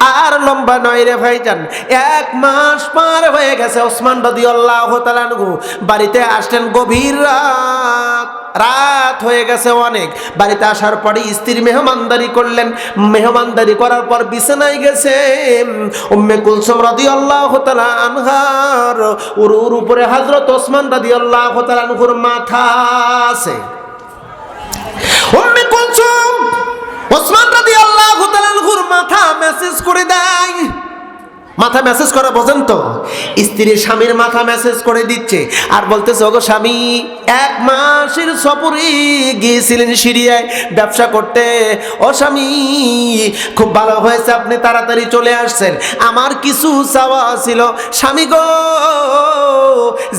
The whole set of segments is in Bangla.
আর লম্বা নয় রে ভাইজান। এক মাস পার হয়ে গেছে ওসমান রদি আল্লাহ বাড়িতে আসলেন গভীর রাত। রাত হয়ে গেছে অনেক। বাড়িতে আসার পরে স্ত্রী মেহমানদারি করলেন। মেহমানদারি করার পর বিছানায় গেছে। উম্মে কুলসুম রাদিয়াল্লাহু তাআলা আনহার উরুর উপরে হযরত ওসমান রাদিয়াল্লাহু তাআলা আনহুর মাথা আছে। উম্মে কুলসুম! ওসমান রাদিয়াল্লাহু তাআলার মাথা মেসেজ করে দেয়। মাথা মেসেজ করা বোঝেন তো? স্ত্রী স্বামীর মাথা মেসেজ করে দিচ্ছে। আর বলতেছে, ওগো স্বামী, এক মাসের সফরে গিয়েছিলেন সিরিয়ায় ব্যবসা করতে। ও স্বামী, খুব ভালো হয়েছে, আপনি তাড়াতাড়ি চলে আসছেন। আমার কিছু চাওয়া ছিল। স্বামী গো,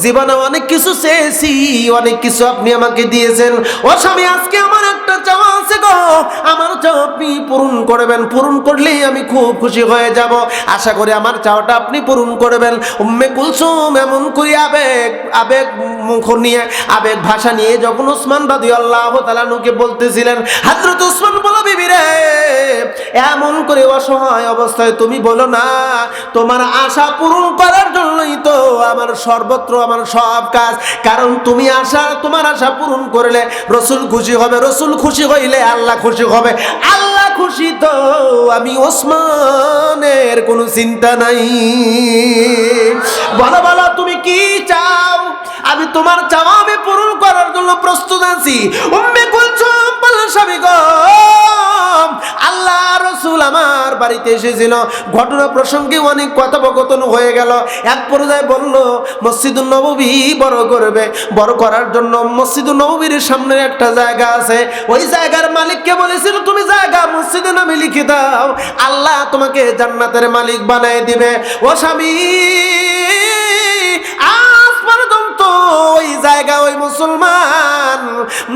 জীবনে অনেক কিছু চেয়েছি, অনেক কিছু আপনি আমাকে দিয়েছেন। ও স্বামী, আজকে আমার একটা চাওয়া আছে গো। আমার চাওয়া আপনি পূরণ করবেন। পূরণ করলেই আমি খুব খুশি হয়ে যাব। আশা করি আমার চাওয়াটা আপনি পূরণ করবেন। উম্মে কুলসুম এমন করি আবেগ আবেগ মুখ নিয়ে আবেগ ভাষা নিয়ে যখন উসমান বাদি আল্লাহ তালানুকে বলতেছিলেন হাজরত উসমান বলো, বিবি রে, এমন করে অসহায় অবস্থায় তুমি বলো না, তোমার আশা পূরণ করার জন্যই তো আমার সর্বত্র আমার সব কাজ। কারণ তুমি আশা, তোমার আশা পূরণ করলে রসুল খুশি হবে, রসুল খুশি হইলে আল্লাহ খুশি হবে। আল্লাহ খুশি তো আমি ওসমানের কোনো চিন্তা নাই। বলো বলো, তুমি কি আমি তোমার চাওয়া আমি পূরণ করার জন্য প্রস্তুত আছি। উম্মে কুলসুম বলল, স্বামী গো, আল্লাহ রসুল আমার বাড়িতে এসেছিল। ঘটনা প্রসঙ্গে অনেক কথোপকথন হয়ে গেল। এক পর্যায়ে বলল মসজিদুল নববী বড় করবে। বড় করার জন্য মসজিদুল নববীর সামনে একটা জায়গা আছে। ওই জায়গার মালিককে বলেছিল, তুমি জায়গা মসজিদে নামে লিখে দাও। আল্লাহ তোমাকে জান্নাতের মালিক বানায় দিবে। ও স্বামী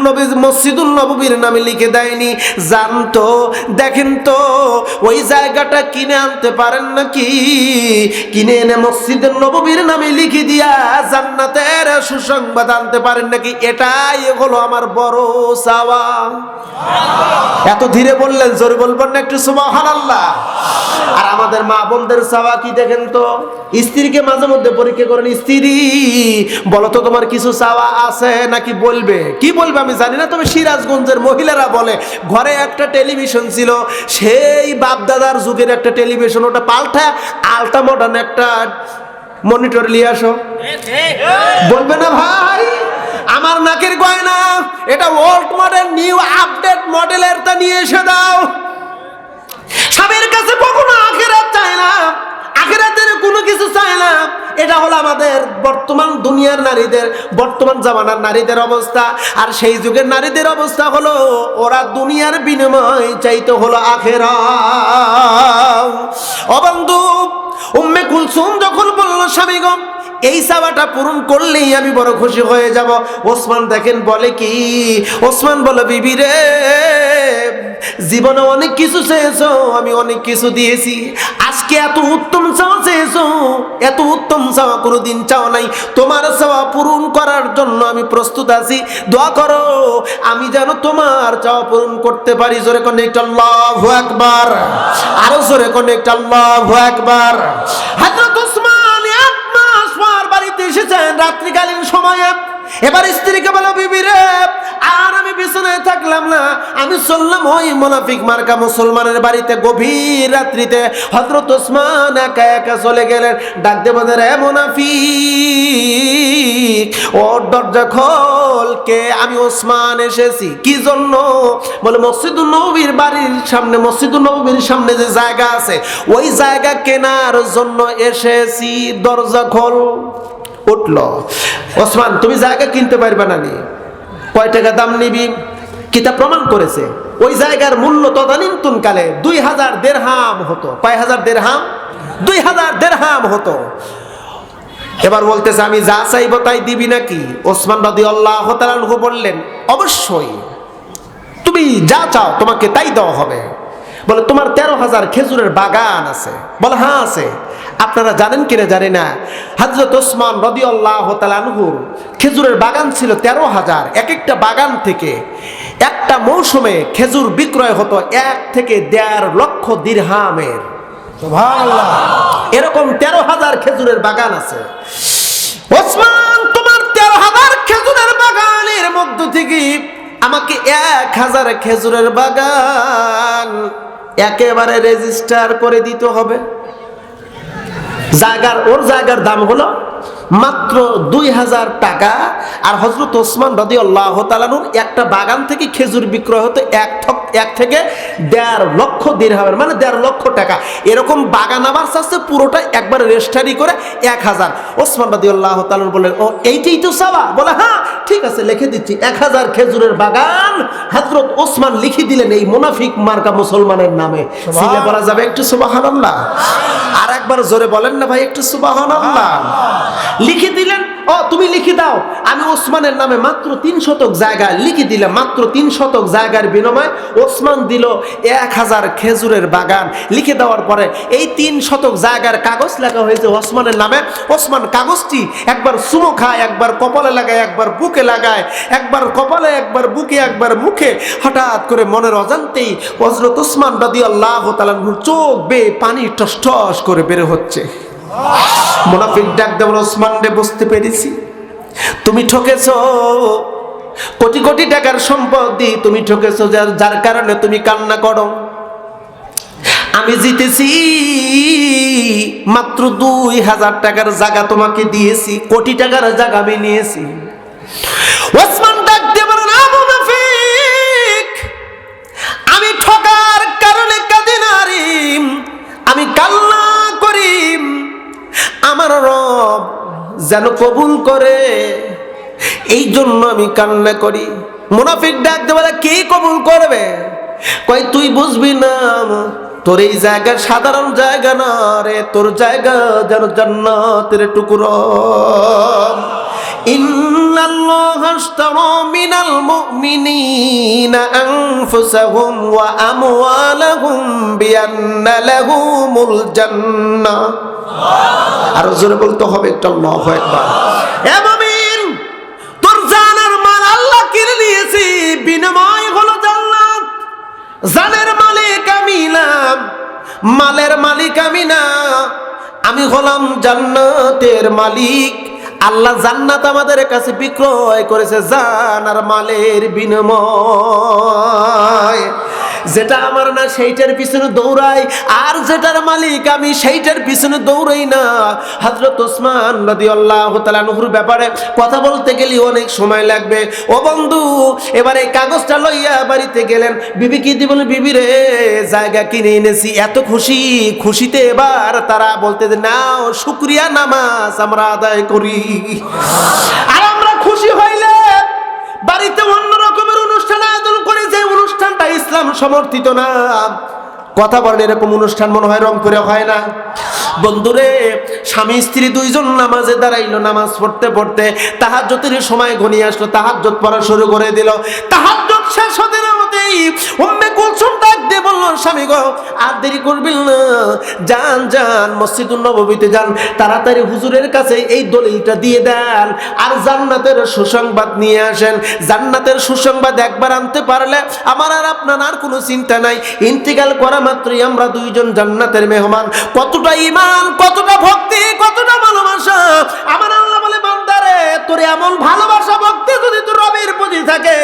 নবী মসজিদুল নববীর নামে লিখে দেয়নি। জানতো দেখেন তো ওই জায়গাটা কিনে আনতে পারেন নাকি? কিনে এনে নববীর নামে লিখে দিয়া জান্নাতের সুসংবাদ আনতে পারেন নাকি? এটাই হলো আমার বড় চাওয়া এত ধীরে বললেন, জোরে বলবেন না একটু আর আমাদের মা বোনদের চাওয়া কি দেখেন তো? স্ত্রীকে মাঝে মধ্যে পরীক্ষা করেন, স্ত্রী, বলো তোমার কিছু চাওয়া আছে নাকি বলবে? কি বলবে আমি জানি না, তবে সিরাজগঞ্জের মহিলারা বলে, ঘরে একটা টেলিভিশন ছিল, সেই বাপদাদার যুগের একটা টেলিভিশন, ওটা পাল্টা আলটা মডার্ন একটা মনিটর নিয়ে আসো। বলবে না ভাই, আমার নাকের গয়না, এটা ওল্ড মডেল নিউ আপডেট মডেলের তা নিয়ে এসে দাও। স্বামীর কাছে কখনো আখেরাত চায় না। আখেরাতের কোনো কিছু চায় না। এটা হলো আমাদের বর্তমান দুনিয়ার নারীদের, বর্তমান জামানার নারীদের অবস্থা। আর সেই যুগের নারীদের অবস্থা হলো, ওরা দুনিয়ার বিনিময় চাইতে হলো আখেরা অবন্ধু উম্মে কুলসুম যখন বলল স্বামীগম এই চাওয়াটা পূরণ করলেই আমি বড় খুশি হয়ে যাব। ওসমান দেখেন বলে কি? ওসমান বলে, বিবি রে, জীবনে অনেক কিছু চেয়েছো, আমি অনেক কিছু দিয়েছি। আজকে এত উত্তম চাওয়া চেয়েছো, এত উত্তম চাওয়া কোনোদিন চাও নাই। তোমার চাওয়া পূরণ করার জন্য আমি প্রস্তুত আছি। দোয়া করো, আমি যেন তোমার চাওয়া পূরণ করতে পারি। জোরে কোন একটা আল্লাহু আকবার। আরও জোরে কোন একটা আল্লাহু আকবার। হযরত ওসমান পর এসেছেন, রাত্রিকালীন সময়ে। এবার স্ত্রীকে বলো, বিবি রে, আর আমি বিছানায় থাকলাম না। আমি চললাম ওই মোনাফিক মার্কা মুসলমানের বাড়িতে গভীর রাত্রিতে। হজরত ওসমান একা একা চলে গেলেন। ডাক দেবেন রে মোনাফিক ওর দরজা খোল কে? আমি ওসমান এসেছি। কি জন্য? বলে মসজিদুল নবীর বাড়ির সামনে মসজিদুল নবীর সামনে যে জায়গা আছে, ওই জায়গা কেনার জন্য এসেছি। দরজা খোল। উঠল। ওসমান, তুমি জায়গা কিনতে পারবে না নি। কয় টাকা দাম নিবি? কিতাব প্রমাণ করেছে। ওই জায়গার মূল্য তদানীন্তন কালে দুই হাজার দেড়হাম হতো। কয় হাজার দেড়হাম? দুই হাজার দেড়হাম হতো। এবার বলতেছে, আমি যা চাইব তাই দিবি নাকি? ওসমান রাদি আল্লাহ তালানহু বললেন, অবশ্যই। তুমি যা চাও তোমাকে তাই দেওয়া হবে। বলে, তোমার তেরো হাজার খেজুরের বাগান আছে। বলে হ্যাঁ আছে। আপনারা জানেন কিনা জানি না। হজরত ওসমান রদি আল্লাহ তালানহুর খেজুরের বাগান ছিল তেরো হাজার এক একটা বাগান থেকে একটা মৌসুমে খেজুর বিক্রয় হতো এক থেকে দেড় লক্ষ দিরহামের। এরকম তেরো হাজার খেজুরের বাগান আছে। ওসমান তোমার তেরো হাজার খেজুরের বাগানের মধ্য থেকে আমাকে এক হাজার খেজুরের বাগান একেবারে রেজিস্টার করে দিতে হবে। জায়গার ওর জায়গার দাম হলো মাত্র দুই হাজার টাকা। আর হজরত ওসমান রদি আল্লাহ তালানুর একটা বাগান থেকে খেজুর বিক্রয় হতো এক থক- এক থেকে দেড় লক্ষ দিরহামের মানে দেড় লক্ষ টাকা। এরকম বাগান আবার চাচ্ছে পুরোটা একবার রেজিস্টারি করে এক হাজার। ওসমান রদি আল্লাহ তালুন বললেন ও এইটাই তো সাবা বলে হ্যাঁ ঠিক আছে লিখে দিচ্ছি। এক হাজার খেজুরের বাগান হজরত ওসমান লিখে দিলেন এই মুনাফিক মার্কা মুসলমানের নামে। সিলে বলা যাবে একটু সুবাহান আর একবার জোরে বলেন না ভাই একটু সুবাহান লিখে দিলেন? ও, তুমি লিখে দাও। আমি ওসমানের নামে মাত্র তিন শতক জায়গা লিখে দিলাম, মাত্র তিন শতক জায়গার বিনিময়ে ওসমান দিল এক হাজার খেজুরের বাগান। লিখে দেওয়ার পরে এই তিন শতক জায়গার কাগজ লেখা হয়েছে ওসমানের নামে। ওসমান কাগজটি একবার সুমো খায়, একবার কপালে লাগায়, একবার বুকে লাগায়। একবার কপালে, একবার বুকে, একবার মুখে। হঠাৎ করে মনের অজান্তেই হজরত ওসমান রাদি আল্লাহ চোখ বেয়ে পানি টস টস করে বের হচ্ছে। মুনাফিক ডাক দেবল ওসমান রে বুঝতে পেরেছি। তুমি ঠকেছ। কোটি কোটি টাকার সম্পত্তি তুমি ঠকেছ যার যার কারণে তুমি কান্না করো। আমি জিতেছি। মাত্র দুই হাজার টাকার জায়গা তোমাকে দিয়েছি কোটি টাকার জায়গা আমি নিয়েছি। ওসমান ডাক দিয়ে বলেন, "আবু মুনাফিক, আমি ঠকার কারণে কাঁদি নারী আমি করি আমার রব যেন কবুল করে এই জন্য আমি কান্না করি মুনাফিক ডাক দেবে কে কবুল করবে কই তুই বুঝবি না তোর এই জায়গা সাধারণ জায়গা না রে তোর জায়গা যেন জান্নাতের টুকরো إن الله اشترى من المؤمنين أنفسهم وأموالهم بأن لهم الجنة আর জোরে বলতে হবে একটা আল্লাহু আকবার। এ মুমিন, তোর জানার মাল আল্লাহ নিয়েছি, বিনিময় হলো জান্নাত। জানের মালিক আমি না, মালের মালিক আমি না। আমি হলাম জান্নাতের মালিক। আল্লাহ জান্নাত আমাদের কাছে বিক্রয় করেছে জানার মালের বিনিময়। যেটা আমার না, সেইটার পিছনে দৌড়াই। আর যেটার মালিক আমি, সেইটার পিছনে দৌড়াই না। হজরত ওসমান রাদি আল্লাহ তালানহুর ব্যাপারে কথা বলতে গেলে অনেক সময় লাগবে। ও বন্ধু, এবার এই কাগজটা লইয়া বাড়িতে গেলেন। বিবি কি দিবেন বিবি রে, জায়গা কিনে এনেছি, এত খুশি, খুশিতে এবার তারা বলতে যে, নাও, শুক্রিয়া নামাজ আমরা আদায় করি। আর আমরা খুশি হইলে বাড়িতে অন্য রকমের অনুষ্ঠান আয়োজন অনুষ্ঠানটা ইসলাম সমর্থিত না। কথা বলেন, এরকম অনুষ্ঠান মনে হয় রং করে হয় না। বন্ধুরে, স্বামী, স্ত্রী দুইজন নামাজে দাঁড়াইলো, নামাজ পড়তে পড়তে তাহাজ্জতের সময় ঘনিয়ে আসলো, তাহাজ্জত পড়া শুরু করে দিল। তাহাজ্জত শেষ হতে না উম্মে কুলসুম ডাক দিয়ে বলল, স্বামী গো, আর দেরি করবেন না। যান যান মসজিদুল নববীতে যান। তাড়াতাড়ি হুজুরের কাছে এই দলিলটা দিয়ে দেন। আর জান্নাতের সুসংবাদ নিয়ে আসেন। জান্নাতের সুসংবাদ একবার আনতে পারলে আমার আর আপনার আর কোনো চিন্তা নাই। ইন্তিকাল করা মাত্রই আমরা দুইজন জান্নাতের মেহমান। কতটা ইমান কতটা ভক্তি, কতটা ভালোবাসা। আমার আল্লাহ বলে, বান্দারে, তোর এমন ভালোবাসা ভক্তি যদি তোর রবের প্রতি থাকে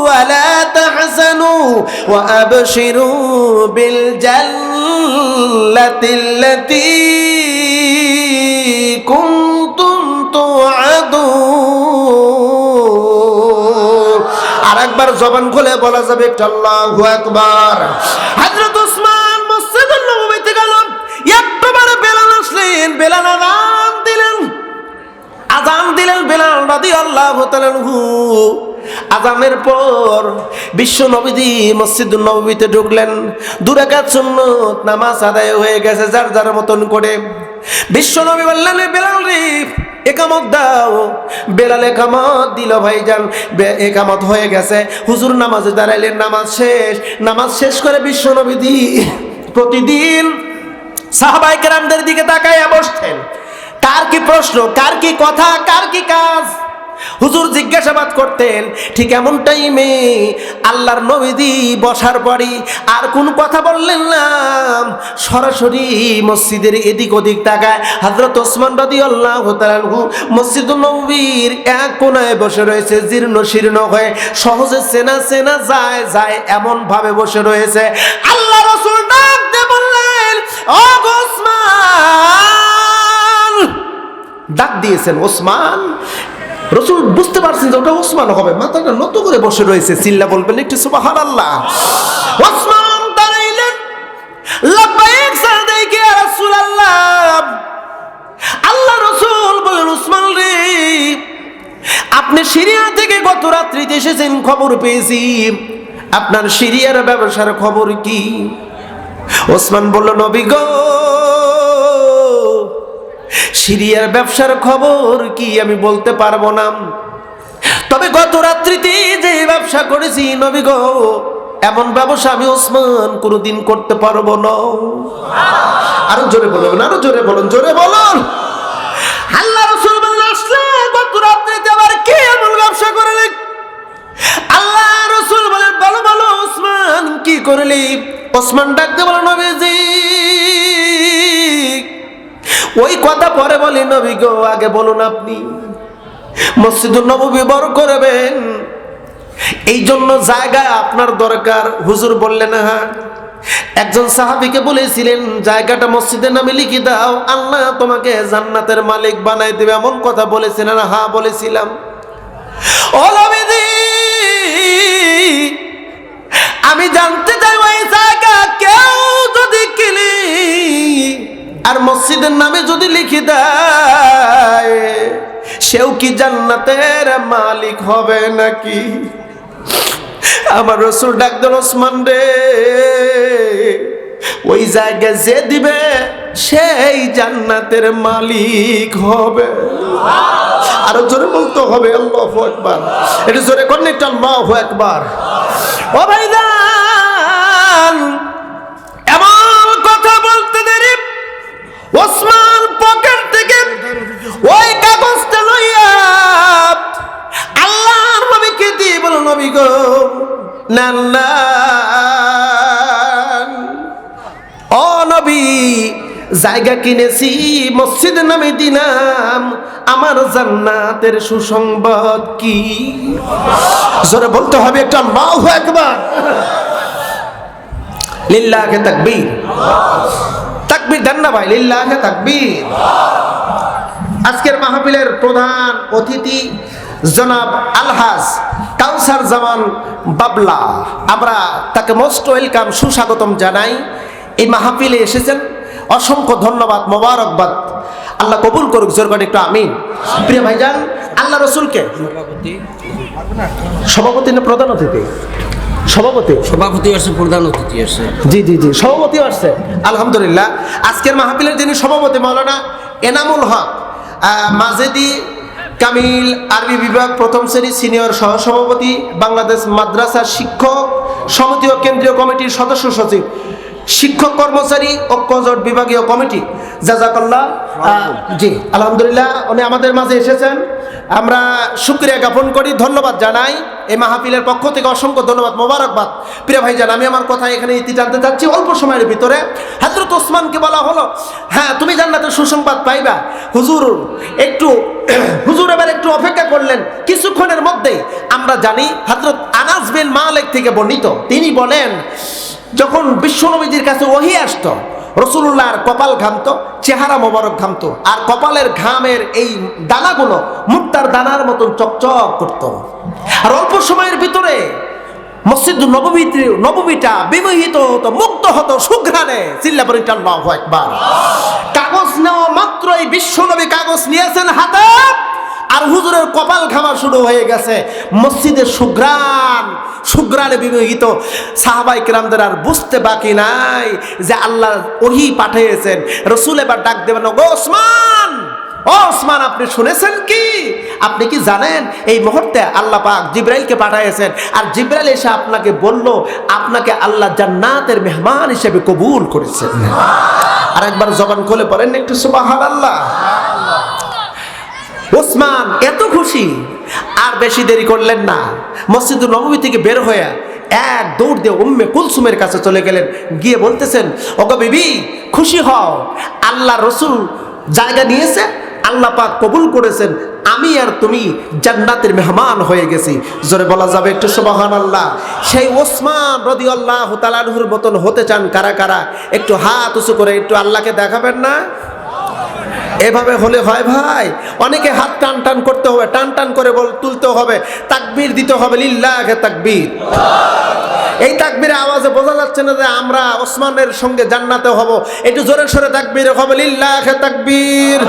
ولا تحزنوا وأبشروا بالجنة التي كنتم توعدون আর একবার জবান খুলে বলা যাবে একটা আল্লাহু আকবার হযরত ওসমান মসজিদুল নববীতে গেল একবারে বেলাল আসলেন বেলাল আযান দিলেন আজান দিলেন বেলাল রাদিয়াল্লাহু তাআলাহু আজানের পর বিশ্ব নবীজি মসজিদুল নবীতে ঢুকলেন। দুরাকাত সুন্নত নামাজ আদায় হয়ে গেছে যার যার মতন করে। বিশ্বনবী বললেন, "এ বেলাল রে, একামত দাও। বেলাল একামত দিল ভাইজান। একামত হয়ে গেছে। হুজুর নামাজে দাঁড়াইলেন, নামাজ শেষ। নামাজ শেষ করে বিশ্বনবী দি প্রতিদিন সাহাবাই কেরামদের দিকে তাকাইয়া বসতেন। কার কি প্রশ্ন, কার কি কথা, কার কি কাজ? হুজুর জিজ্ঞাসাবাদ করতেন, ঠিক এমন টাইমে আল্লাহর নবীদি বসার পরই আর কোন কথা বললেন না? সরাসরি মসজিদের এদিক ওদিক তাকায় হজরত ওসমান রাদি আল্লাহ মসজিদুল নবীর এক কোনায় বসে রয়েছে, জীর্ণ শীর্ণ হয়ে সহজে চেনা চেনা যায় যায় এমন ভাবে বসে রয়েছে। আল্লাহ রসুল ডাক দিয়ে বললেন, ও ওসমান! ডাক দিয়েছেন, ওসমান রসুল বুঝতে পারছেন যে ওটা ওসমান হবে। মাথাটা নত করে বসে রয়েছে, চিল্লা বলবেন একটু সুবাহান আল্লাহ ওসমান দাঁড়াইলেন লাব্বাইক সাদাইকে রাসূলুল্লাহ, আল্লাহ রসুল বলেন, ওসমান রে, আপনি সিরিয়া থেকে গত রাত্রিতে এসেছেন, খবর পেয়েছি। আপনার সিরিয়ার ব্যবসার খবর কি? ওসমান বলল, নবী গো সিরিয়ার ব্যবসার খবর কি আমি বলতে পারব না। তবে গত রাত্রিতে যে ব্যবসা করেছি, নবী গো, এমন ব্যবসা আমি ওসমান কোনোদিন করতে পারব না। আরও জোরে বলবেন আরও জোরে বলুন জোরে বলুন। আল্লাহ রসুল আসলে গত রাত্রিতে আবার কে এমন ব্যবসা করলে? আল্লাহ রসুল বলেন বলো বলো ওসমান, কি করলি? ওসমান ডাকতে বলো নবীজি ওই কথা পরে বলি নবী গো, আগে বলুন আপনি। মসজিদুল নবী বড় করবেন। এই জন্য জায়গায় আপনার দরকার। হুজুর বললেন হ্যাঁ একজন সাহাবিকে বলেছিলেন, জায়গাটা মসজিদের নামে লিখে দাও, আল্লাহ তোমাকে জান্নাতের মালিক বানাই দেবে। এমন কথা বলেছিলেন হ্যাঁ বলেছিলাম। আমি জানতে চাই ওই জায়গা কেউ যদি কিনি আর মসজিদের নামে যদি লিখে দেয়, সেও কি জান্নাতের মালিক হবে নাকি? আমার রসুল ডাকদের ওসমান রে, ওই জায়গায় যে দিবে, সেই জান্নাতের মালিক হবে। আরও জোরে বলতে হবে, আল্লাহ একবার এটা জোরে করেন একটা আল্লাহ একবার ও ভাইদান এমন কথা বলতে দেরি ওসমান পকেট থেকে ওই কাগজটা লইয়া আল্লাহর নবীকে দিয়ে বলো নবী গো না ও নবী, জায়গা কিনেছি, মসজিদ নামে দিনাম আমার জান্নাতের সুসংবাদ কি? জোরে বলতে হবে একটা, আল্লাহু একবার লিল্লাহে তাকবীর। তাকবীর দেন না ভাই, লিল্লাহে তাকবীর। আজকের মাহফিলের প্রধান অতিথি জনাব আলহাজ কাউসার জামান বাবলা। আমরা তাকে মোস্ট ওয়েলকাম, সুস্বাগতম জানাই। এই মাহফিলে এসেছেন। অসংখ্য ধন্যবাদ, মোবারকবাদ। আল্লাহ কবুল করুক, জোর করে একটু আমিন। প্রিয় ভাইজান, আল্লাহ রসুলকে। সভাপতি না প্রধান অতিথি? সভাপতি। সভাপতি আসছে প্রধান অতিথি আসছে। জি জি জি সভাপতি আসছে। আলহামদুলিল্লাহ আজকের মাহফিলের যিনি সভাপতি মাওলানা এনামুল হক মাজেদি কামিল আরবি বিভাগ প্রথম শ্রেণি সিনিয়র সহসভাপতি বাংলাদেশ মাদ্রাসা শিক্ষক সমিতি ও কেন্দ্রীয় কমিটির সদস্য সচিব। শিক্ষক কর্মচারী ঐক্যজোট বিভাগীয় কমিটি। জাজাকাল্লাহ। জি, আলহামদুলিল্লাহ, উনি আমাদের মাঝে এসেছেন। আমরা শুক্রিয়া জ্ঞাপন করি, ধন্যবাদ জানাই। এই মাহফিলের পক্ষ থেকে অসংখ্য ধন্যবাদ, মোবারকবাদ। প্রিয় ভাইজান, আমি আমার কথা এখানে ইতি টানতে চাচ্ছি, অল্প সময়ের ভিতরে। হজরত ওসমানকে বলা হলো হ্যাঁ তুমি জান্নাতের সুসংবাদ পাইবা। হুজুর, একটু, হুজুর এবার একটু অপেক্ষা করলেন। কিছুক্ষণের মধ্যে আমরা জানি হজরত আনাস বিন মালিক থেকে বর্ণিত। তিনি বলেন যখন বিশ্বনবীজির কাছে ওহি আসতো, রসুল্লাহর কপাল ঘামতো, চেহারা মোবারক ঘামতো, আর কপালের ঘামের এই দানাগুলো মুক্তার দানার মতন চকচক করত। আর অল্প সময়ের ভিতরে মসজিদ নবমীতে নবমীটা বিমোহিত হতো, মুক্ত হতো সুঘ্রাণে। চিল্লাপরিটা আল্লাহু একবার কাগজ নেওয়া মাত্র মাত্রই বিশ্বনবী কাগজ নিয়েছেন হাতে। আর হুজুরের কপাল খাওয়া শুরু হয়ে গেছে। মসজিদে সুগ্রান সুগ্রানে বিমোহিত সাহাবাই কিরামদের আর বুঝতে বাকি নাই যে আল্লাহ ওহি পাঠিয়েছেন। রসুল এবার ডাক দেবেন গো ওসমান ও ওসমান আপনি শুনেছেন কি? আপনি কি জানেন? এই মুহূর্তে আল্লাহ পাক জিব্রাইলকে পাঠিয়েছেন আর জিব্রাইল এসে আপনাকে বলল আপনাকে আল্লাহ জান্নাতের মেহমান হিসেবে কবুল করেছেন। আর একবার জবান খুলে পড়েন একটু সুবাহান আল্লাহ ওসমান, এত খুশি। আর বেশি দেরি করলেন না। মসজিদুল নবমী থেকে বের হয়ে এক দৌড় দিয়ে উম্মে কুলসুমের কাছে চলে গেলেন। গিয়ে বলতেছেন, ওগো বিবি, খুশি হও। আল্লাহ রসুল জায়গা নিয়েছে, আল্লাহ পাক কবুল করেছেন। আমি আর তুমি জান্নাতের মেহমান হয়ে গেছি। জোরে বলা যাবে একটু সুবাহান আল্লাহ সেই ওসমান রদি আল্লাহ তালানহুর মতন হতে চান কারা কারা? একটু হাত উঁচু করে একটু আল্লাহকে দেখাবেন না? এভাবে হলে হয় ভাই। অনেকে হাত টান টান করতে হবে, টান টান করে বল, তুলতে হবে। তাকবির দিতে হবে, লিল্লাহে তাকবির। এই তাকবীরে আওয়াজে বোঝা যাচ্ছে না যে আমরা ওসমানের সঙ্গে জান্নাতে হব। একটু জোরে সরে তাকবির হবে, লিল্লাহে তাকবীর।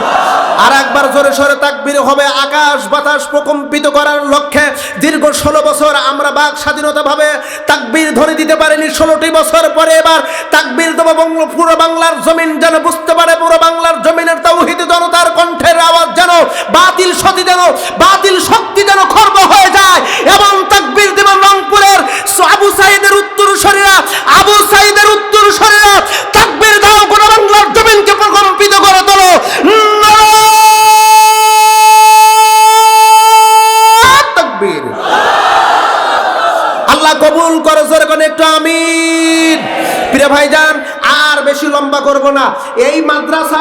আর একবার জোরে সরে তাকবির হবে, আকাশ বাতাস প্রকম্পিত করার লক্ষ্যে দীর্ঘ ষোলো বছর আমরা বাক স্বাধীনতা ভাবে তাকবীর ধরে দিতে পারিনি। ষোলোটি বছর পরে এবার তাকবির দেবো পুরো বাংলার জমিন যেন বুঝতে পারে, পুরো বাংলার জমিনের ভাইজান আর বেশি লম্বা করব না। এই মাদ্রাসা